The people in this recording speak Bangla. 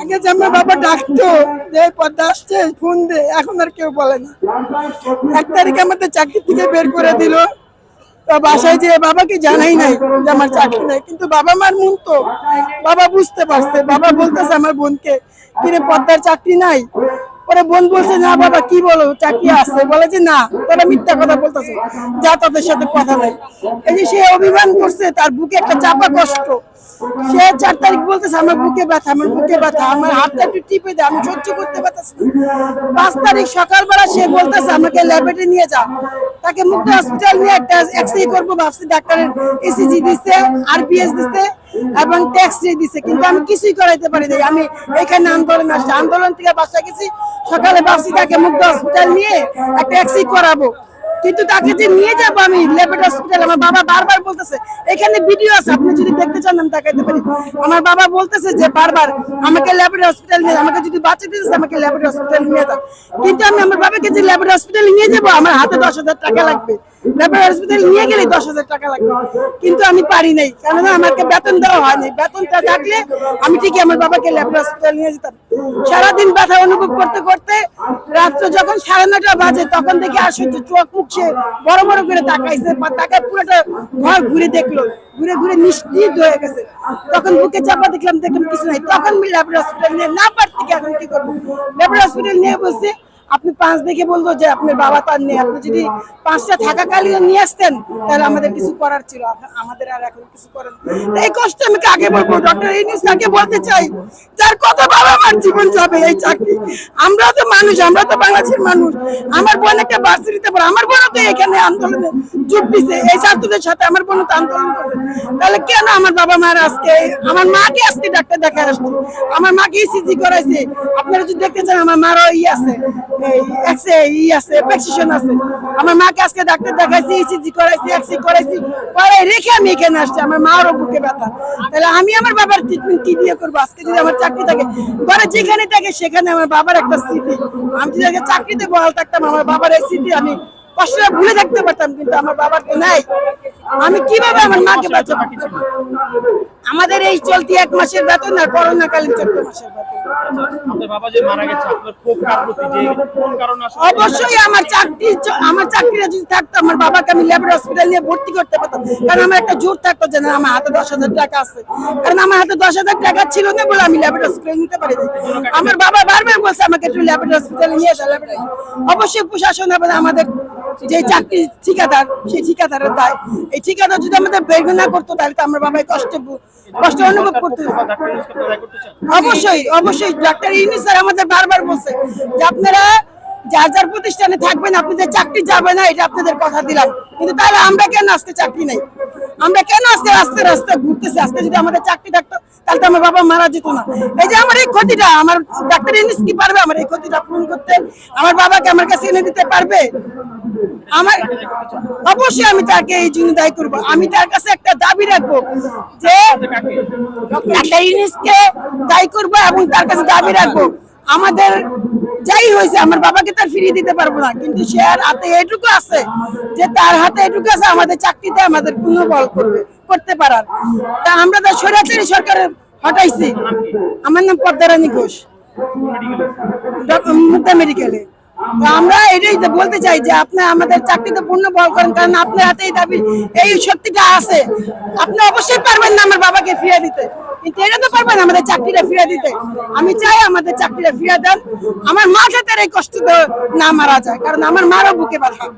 আগে আমার বাবা ডাকতো, যে পদ্মা আসছে, ফোন দে, এখন আর কেউ বলে না। এক তারিখে আমাদের চাকরি থেকে বের করে দিল। তো বাসায় যে বাবাকে জানাই নাই যে আমার চাকরি নাই। কিন্তু বাবা মার মন তো, বাবা বুঝতে পারছে, বাবা বলতেছে আমার বোনকে, কিরে, পদ্মার চাকরি নাই? পরে বোন বলছে, না বাবা, কি বলো? চাকরি আছে? বলে যে, না তোরা মিথ্যা কথা বলতেছে। যা তাদের সাথে কথা নাই। এই যে সে অভিমান করছে, তার বুকে একটা চাপা কষ্ট। সে চার তারিখ বলতেছে, আমার বুকে ব্যথা, আমার বুকে ব্যথা, আমার হাতটা একটু টিপে দেয় আমি সহ্য করতে পারতেছি। পাঁচ তারিখ সকালবেলা সে বলতেছে, আমাকে ল্যাবেটে নিয়ে যা তাকে মুক্ত হসপিটাল নিয়ে একটা এক্সরে করব, ভাবছি ডাক্তারের এসিজি দিচ্ছে আরপিএস দিচ্ছে এবং ট্যাক্স দিছে। কিন্তু আমি কিছুই করাইতে পারি নাই। আমি এখানে আন্দোলন আসছি। আন্দোলন থেকে বাসা গেছি। সকালে বাসি তাকে মুক্ত হসপিটাল নিয়ে ট্যাক্সি করাবো। কিন্তু তাকে যে নিয়ে যাব আমি লেবেট হসপিটাল আমার বাবা বারবার বলতেছে, এখানে ভিডিও আছে, আপনি যদি দেখতে চান, আমি দেখাইতে পারি। আমার বাবা বলতেছে যে, বারবার, আমাকে ল্যাবেট হসপিটাল নিয়ে, আমাকে যদি বাঁচা দিতেছে আমাকে ল্যাবেট হসপিটাল নিয়ে যাও কিন্তু আমি আমার বাবাকে যে ল্যাবেট হসপিটাল নিয়ে যাব, আমার হাতে দশ হাজার টাকা লাগবে। আমার বাবাকে সারাদিন ব্যথা অনুভব করতে করতে রাত্র যখন সাড়ে নটা বাজে, তখন দেখি আর সহ্য চোখ মুখছে বড় বড় করে তাকাইছে তাকায় পুরোটা ঘর ঘুরে দেখল, ঘুরে ঘুরে নিশ্চিত হয়ে গেছে। তখন বুকে চাপা দেখলাম দেখলাম কিছু নাই। তখন ল্যাবরেটরি হসপিটাল নিয়ে না পারতে এখন কি করব? ল্যাবরেটরি হসপিটাল নিয়ে বসে আপনি পাঁচ দেখে বলব যে আপনার বাবা তার নেই। আপনি যদি পাঁচটা থাকাকালীন নিয়ে আসতেন, তাহলে আমাদের কিছু করার ছিল। আমাদের আর এখন কিছু করার এই কষ্ট আমি কাকে বলব? ডক্টর ইনিস কাকে বলতে চাই? যার কত বাবা মার জীবন যাবে, এই চাকরি। আমরা তো মানুষ, আমরা তো বাংলাদেশের মানুষ। আমার বোন একটা বার্ষিকতে পড়ে, আমার বোনও তো এখানে আন্দোলনে যোগ দিছে। এই ছাত্রদের সাথে আমার বোন তো আন্দোলন করছে তাহলে কেন আমার বাবা মার আজকে আমার মাকে আজকে ডাক্তার দেখা আসছে? আমার মাকে ইসিজি করাইছে। আপনারা যদি দেখতে চান, আমার মারও ই আছে। ই আছে প্রেসক্রিপশন আছে। আমার মাকে আজকে ডাক্তার দেখাইছি ইসিজি করাইছি এক্সরে করাইছি পরে রেখে আমি এখানে আসছি। আমার মারও বুকে ব্যথা। তাহলে আমি আমার বাবার ট্রিটমেন্ট কি দিয়ে করব? আজকে যদি আমার চাকরি থাকে, ঘরে যেখানে থাকে, সেখানে আমার বাবার একটা স্মৃতি। আমি যদি চাকরিতে বহাল থাকতাম, আমার বাবার এই স্মৃতি আমি কষ্টটা ভুলে থাকতে পারতাম, কিন্তু আমার বাবার তো নাই। আমি কীভাবে আমার মাকে বাঁচাবো? আমাদের এই চলতি এক মাসের বেতন আর করোনাকালীন চোদ্দ মাসের বেতন। অবশ্যই আমার চাকরি আমার চাকরিটা যদি থাকতো আমার বাবাকে আমি ল্যাবের হসপিটাল নিয়ে ভর্তি করতে পারতাম। কারণ আমার একটা জোর থাকতো যে না আমার হাতে দশ হাজার টাকা আছে। কারণ আমার হাতে দশ হাজার টাকা ছিল না বলে আমি ল্যাবের হসপিটাল নিতে পারি আমার বাবা বারবার বলছে আমাকে একটু ল্যাবের হসপিটালে নিয়ে অবশ্যই প্রশাসন এবং আমাদের যে চাকরি ঠিকাদার সেই ঠিকাদারের দায়। এই ঠিকাদার যদি আমাদের বের না করতো তাহলে তো আমার বাবাই কষ্ট কষ্ট অনুভব করতে অবশ্যই অবশ্যই। ডাক্তার স্যার আমাদের বারবার বলছে যে আপনারা যার যার প্রতিষ্ঠানে থাকবেন আপনাদের চাকরি যাবে না এটা আপনাদের কথা দিলাম। কিন্তু তাহলে আমরা কেন আজকে চাকরি নেই? আমরা কেন আজকে রাস্তা ঘুরতেছি? আজকে যদি আমাদের চাকরি থাকতো তাহলে তো আমার বাবা মারা যেত না। এই যে আমার এই ক্ষতিটা আমার ডাক্তার ইউনিস কি পারবে আমার এই ক্ষতিটা পূরণ করতে? আমার বাবাকে আমার কাছে এনে দিতে পারবে? আমার অবশ্যই আমি তাকে এই জন্য দায়ী করব। আমি তার কাছে একটা দাবি রাখব, যে দায়ী করব এবং তার কাছে দাবি রাখব। আমাদের যাই হয়েছে, আমার বাবাকে তার ফিরিয়ে দিতে পারব না, কিন্তু সে আর হাতে এটুকু আছে যে তার হাতে এটুকু আছে, আমাদের চাকরিতে আমাদের করবে, করতে পারার। তা আমরা তো স্বৈরাচারী সরকারের হটাইছি। আমার নাম পদ্মারানী ঘোষ। মেডিকেলে। আমরা এটাই বলতে চাই যে আপনি আমাদের চাকরিতে পূর্ণ বল করেন, কারণ আপনার হাতে এই দাবি, এই শক্তিটা আছে। আপনি অবশ্যই পারবেন না আমার বাবাকে ফিরে দিতে। কিন্তু এটা তো পারবেন আমাদের চাকরিটা ফিরে দিতে। আমি চাই আমাদের চাকরিটা ফিরে দেন। আমার মা যাতে এই কষ্ট না মারা যায়, কারণ আমার মারও বুকে ধন্যবাদ